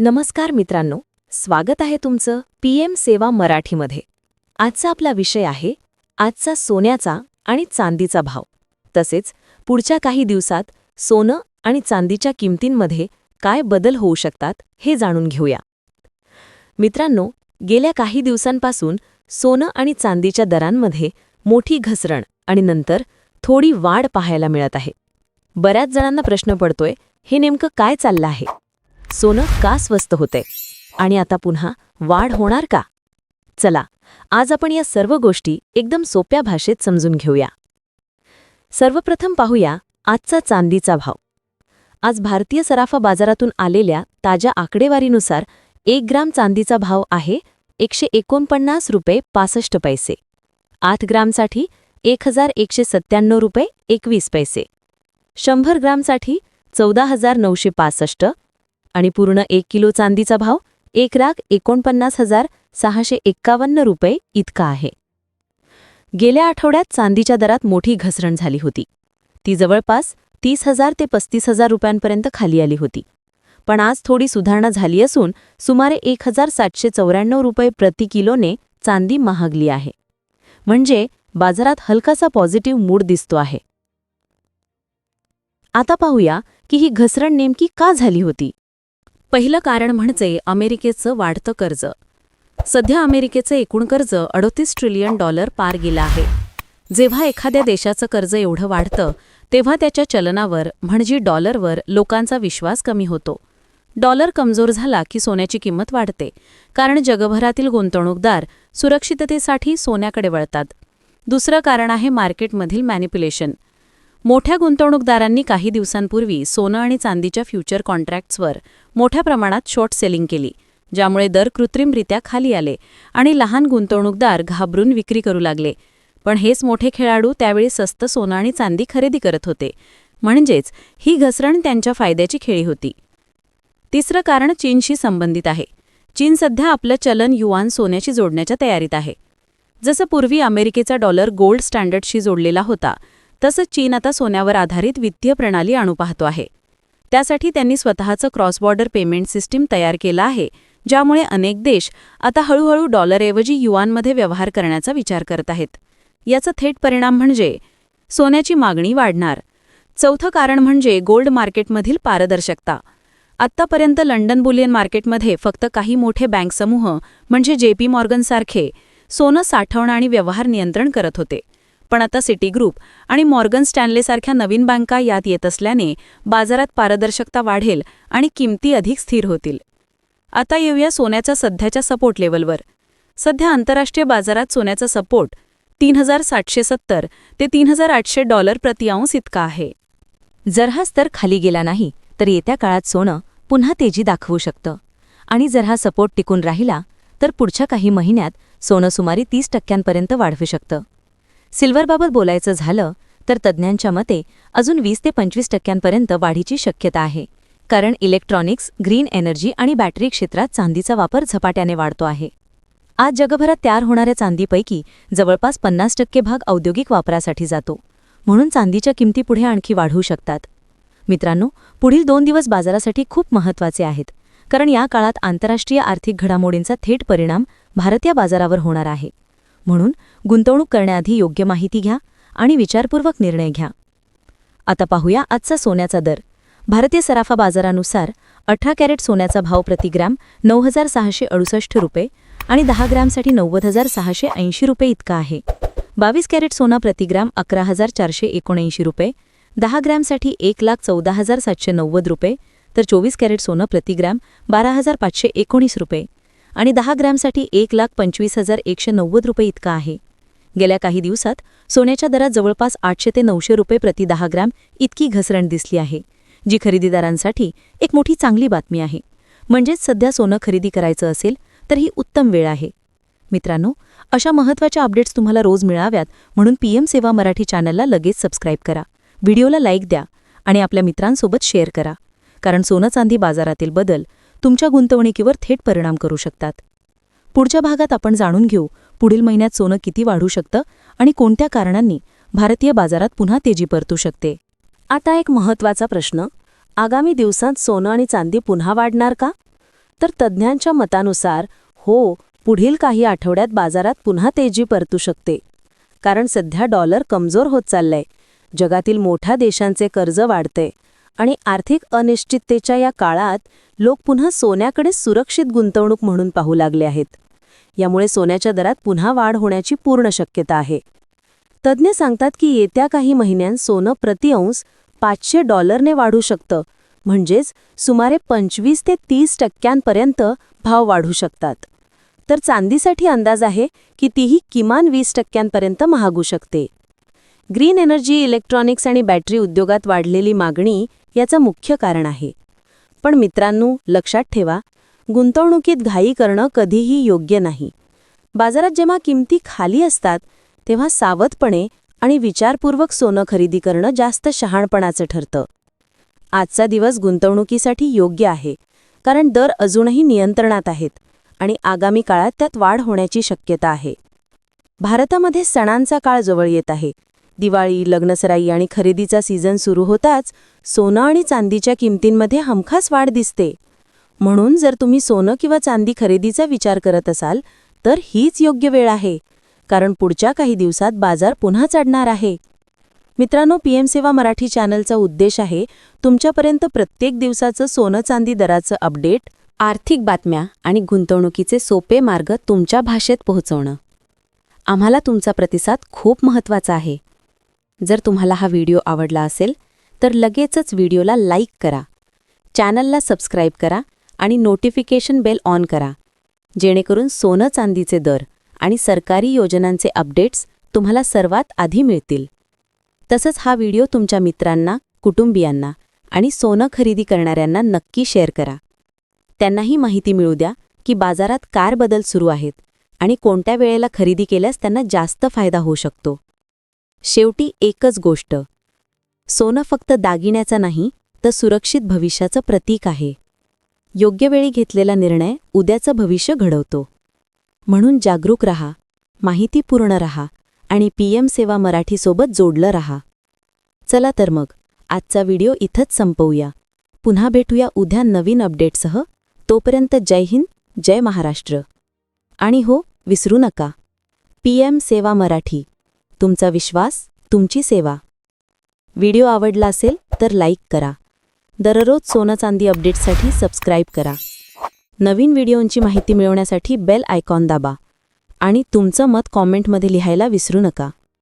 नमस्कार मित्रांनो स्वागत आहे तुमचं पीएम सेवा मराठीमध्ये. आजचा आपला विषय आहे आजचा सोन्याचा आणि चांदीचा भाव. तसेच पुढच्या काही दिवसात सोनं आणि चांदीच्या किमतींमध्ये काय बदल होऊ शकतात हे जाणून घेऊया. मित्रांनो गेल्या काही दिवसांपासून सोनं आणि चांदीच्या दरांमध्ये मोठी घसरण आणि नंतर थोडी वाढ पाहायला मिळत आहे. बऱ्याच जणांना प्रश्न पडतोय हे नेमकं काय चाललं आहे? सोनं का स्वस्त होते? आणि आता पुन्हा वाढ होणार का? चला आज आपण या सर्व गोष्टी एकदम सोप्या भाषेत समजून घेऊया. सर्वप्रथम पाहूया आजचा चांदीचा भाव. आज भारतीय सराफा बाजारातून आलेल्या ताज्या आकडेवारीनुसार एक ग्राम चांदीचा भाव आहे एकशे एकोणपन्नास रुपये पासष्ट पैसे. आठ ग्रामसाठी एक हजार एकशे सत्त्याण्णव रुपये एकवीस पैसे. शंभर ग्रामसाठी चौदा हजार नऊशे पासष्ट आणि पूर्ण एक किलो चांदीचा भाव एक लाख एकोणपन्नास हजार सहाशे एक्कावन्न रुपये इतका आहे. गेल्या आठवड्यात चांदीच्या दरात मोठी घसरण झाली होती. ती जवळपास तीस हजार ते पस्तीस हजार रुपयांपर्यंत खाली आली होती. पण आज थोडी सुधारणा झाली असून सुमारे एक हजार सातशे चौऱ्याण्णव रुपये प्रति किलोने चांदी महागली आहे. म्हणजे बाजारात हलकासा पॉझिटिव्ह मूड दिसतो आहे. आता पाहूया की ही घसरण नेमकी का झाली होती? पहिलं कारण म्हणजे अमेरिकेचं वाढतं कर्ज. सध्या अमेरिकेचं एकूण कर्ज अडोतीस ट्रिलियन डॉलर पार गेलं आहे. जेव्हा एखाद्या देशाचं कर्ज एवढं वाढतं तेव्हा त्याच्या चलनावर म्हणजे डॉलरवर लोकांचा विश्वास कमी होतो. डॉलर कमजोर झाला की सोन्याची किंमत वाढते कारण जगभरातील गुंतवणूकदार सुरक्षिततेसाठी सोन्याकडे वळतात. दुसरं कारण आहे मार्केटमधील मॅनिप्युलेशन. मोठ्या गुंतवणूकदारांनी काही दिवसांपूर्वी सोनं आणि चांदीच्या फ्युचर कॉन्ट्रॅक्ट्सवर मोठ्या प्रमाणात शॉर्ट सेलिंग केली ज्यामुळे दर कृत्रिमरित्या खाली आले आणि लहान गुंतवणूकदार घाबरून विक्री करू लागले. पण हेच मोठे खेळाडू त्यावेळी स्वस्त सोनं आणि चांदी खरेदी करत होते. म्हणजेच ही घसरण त्यांच्या फायद्याची खेळी होती. तिसरं कारण चीनशी संबंधित आहे. चीन सध्या आपलं चलन युआन सोन्याशी जोडण्याच्या तयारीत आहे. जसं पूर्वी अमेरिकेचा डॉलर गोल्ड स्टँडर्डशी जोडलेला होता तसंच चीन आता सोन्यावर आधारित वित्तीय प्रणाली आणू पाहतो आहे. त्यासाठी त्यांनी स्वतःचं क्रॉस बॉर्डर पेमेंट सिस्टीम तयार केलं आहे ज्यामुळे अनेक देश आता हळूहळू डॉलरऐवजी युआनमध्ये व्यवहार करण्याचा विचार करत आहेत. याचा थेट परिणाम म्हणजे सोन्याची मागणी वाढणार. चौथं कारण म्हणजे गोल्ड मार्केटमधील पारदर्शकता. आत्तापर्यंत लंडन बुलियन मार्केटमध्ये फक्त काही मोठे बँक समूह म्हणजे जेपी मॉर्गनसारखे सोनं साठवणं आणि व्यवहार नियंत्रण करत होते. पण आता सिटी ग्रुप आणि मॉर्गन स्टॅनलेसारख्या नवीन बँका यात येत असल्याने बाजारात पारदर्शकता वाढेल आणि किमती अधिक स्थिर होतील. आता येऊया सोन्याच्या सध्याच्या सपोर्ट लेवलवर सध्या आंतरराष्ट्रीय बाजारात सोन्याचा सपोर्ट तीन हजार सातशे सत्तर ते तीन हजार आठशे डॉलर प्रतिअंश इतका आहे. जर हा स्तर खाली गेला नाही तर येत्या काळात सोनं पुन्हा तेजी दाखवू शकतं. आणि जर हा सपोर्ट टिकून राहिला तर पुढच्या काही महिन्यात सोनं सुमारे तीस टक्क्यांपर्यंत वाढवू शकतं. सिल्वरबाबत बोलायचं झालं तर तज्ज्ञांच्या मते अजून वीस ते पंचवीस टक्क्यांपर्यंत वाढीची शक्यता आहे. कारण इलेक्ट्रॉनिक्स ग्रीन एनर्जी आणि बॅटरी क्षेत्रात चांदीचा वापर झपाट्याने वाढतो आहे. आज जगभरात तयार होणाऱ्या चांदीपैकी जवळपास पन्नास टक्के भाग औद्योगिक वापरासाठी जातो. म्हणून चांदीच्या किमती पुढे आणखी वाढू शकतात. मित्रांनो पुढील दोन दिवस बाजारासाठी खूप महत्त्वाचे आहेत कारण या काळात आंतरराष्ट्रीय आर्थिक घडामोडींचा थेट परिणाम भारतीय बाजारावर होणार आहे. म्हणून गुंतवणूक करण्याआधी योग्य माहिती घ्या आणि विचारपूर्वक निर्णय घ्या. आता पाहूया आजचा सोन्याचा दर. भारतीय सराफा बाजारानुसार अठरा कॅरेट सोन्याचा भाव प्रतिग्रॅम नऊ हजार सहाशे अडुसष्ट रुपये आणि दहा ग्रॅमसाठी नव्वद हजार सहाशे ऐंशी रुपये इतका आहे. बावीस कॅरेट सोना प्रतिग्राम अकरा हजार चारशे एकोणऐंशी रुपये दहा ग्रॅमसाठी एक लाख चौदा हजार सातशे नव्वद रुपये तर चोवीस कॅरेट सोनं प्रतिग्राम बारा हजार पाचशे एकोणीस रुपये आणि दहा ग्रॅमसाठी एक लाख पंचवीस हजार एकशे नव्वद रुपये इतका आहे. गेल्या काही दिवसात सोन्याच्या दरात जवळपास आठशे ते नऊशे रुपये प्रति दहा ग्रॅम इतकी घसरण दिसली आहे जी खरेदीदारांसाठी एक मोठी चांगली बातमी आहे. म्हणजेच सध्या सोनं खरेदी करायचं असेल तर ही उत्तम वेळ आहे. मित्रांनो अशा महत्त्वाच्या अपडेट्स तुम्हाला रोज मिळाव्यात म्हणून पीएम सेवा मराठी चॅनलला लगेच सबस्क्राईब करा. व्हिडिओला लाईक द्या आणि आपल्या मित्रांसोबत शेअर करा कारण सोनं चांदी बाजारातील बदल तुमच्या गुंतवणुकीवर थेट परिणाम करू शकतात. पुढच्या भागात आपण जाणून घेऊ पुढील महिन्यात सोनं किती वाढू शकतं आणि कोणत्या कारणांनी भारतीय बाजारात पुन्हा तेजी परतू शकते? आता एक महत्त्वाचा प्रश्न. आगामी दिवसांत सोनं आणि चांदी पुन्हा वाढणार का? तर तज्ज्ञांच्या मतानुसार हो पुढील काही आठवड्यात बाजारात पुन्हा तेजी परतू शकते. कारण सध्या डॉलर कमजोर होत चाललंय. जगातील मोठ्या देशांचे कर्ज वाढते आणि आर्थिक अनिश्चिततेच्या या काळात लोक पुन्हा सोन्याकडे सुरक्षित गुंतवणूक म्हणून पाहू लागले आहेत. यामुळे सोन्याच्या दरात पुन्हा वाढ होण्याची पूर्ण शक्यता आहे. तज्ज्ञ सांगतात की येत्या काही महिन्यांत सोनं प्रति अंश पाचशे डॉलरने वाढू शकतं म्हणजेच सुमारे पंचवीस ते तीस टक्क्यांपर्यंत भाव वाढू शकतात. तर चांदीसाठी अंदाज आहे की तीही किमान वीस टक्क्यांपर्यंत महागू शकते. ग्रीन एनर्जी इलेक्ट्रॉनिक्स आणि बॅटरी उद्योगात वाढलेली मागणी याचं मुख्य कारण आहे. पण मित्रांनो लक्षात ठेवा गुंतवणुकीत घाई करणं कधीही योग्य नाही. बाजारात जेव्हा किमती खाली असतात तेव्हा सावधपणे आणि विचारपूर्वक सोनं खरेदी करणं जास्त शहाणपणाचं ठरतं. आजचा दिवस गुंतवणुकीसाठी योग्य आहे कारण दर अजूनही नियंत्रणात आहेत आणि आगामी काळात त्यात वाढ होण्याची शक्यता आहे. भारतामध्ये सणांचा काळ जवळ येत आहे. दिवाळी लग्नसराई आणि खरेदीचा सीझन सुरू होताच सोनं आणि चांदीच्या किमतींमध्ये हमखास वाढ दिसते. म्हणून जर तुम्ही सोनं किंवा चांदी खरेदीचा विचार करत असाल तर हीच योग्य वेळ आहे कारण पुढच्या काही दिवसात बाजार पुन्हा चढणार आहे. मित्रांनो पीएम सेवा मराठी चॅनलचा उद्देश आहे तुमच्यापर्यंत प्रत्येक दिवसाचं सोनं चांदी दराचं अपडेट आर्थिक बातम्या आणि गुंतवणुकीचे सोपे मार्ग तुमच्या भाषेत पोहोचवणं. आम्हाला तुमचा प्रतिसाद खूप महत्त्वाचा आहे. जर तुम्हाला हा व्हिडिओ आवडला असेल तर लगेचच व्हिडिओला लाईक करा. चॅनलला सबस्क्राईब करा आणि नोटिफिकेशन बेल ऑन करा. जेणेकरून सोनं चांदीचे दर आणि सरकारी योजनांचे अपडेट्स तुम्हाला सर्वात आधी मिळतील. तसंच हा व्हिडिओ तुमच्या मित्रांना कुटुंबियांना आणि सोनं खरेदी करणाऱ्यांना नक्की शेअर करा. त्यांनाही माहिती मिळू द्या की बाजारात कार बदल सुरू आहेत आणि कोणत्या वेळेला खरेदी केल्यास त्यांना जास्त फायदा होऊ शकतो. शेवटी एकच गोष्ट सोनं फक्त दागिन्याचा नाही तर सुरक्षित भविष्याचं प्रतीक आहे. योग्य वेळी घेतलेला निर्णय उद्याचं भविष्य घडवतो. म्हणून जागरूक रहा माहितीपूर्ण रहा आणि पीएम सेवा मराठीसोबत जोडलं रहा. चला तर मग आजचा व्हिडिओ इथंच संपवूया. पुन्हा भेटूया उद्या नवीन अपडेटसह. तोपर्यंत जय हिंद जय महाराष्ट्र. आणि हो विसरू नका. पीएम सेवा मराठी. तुमचा विश्वास तुमची सेवा. व्हिडिओ आवडला असेल तर लाईक करा. दररोज सोनं चांदी अपडेट्ससाठी सबस्क्राईब करा. नवीन व्हिडिओंची माहिती मिळवण्यासाठी बेल आयकॉन दाबा आणि तुमचं मत कॉमेंटमध्ये लिहायला विसरू नका.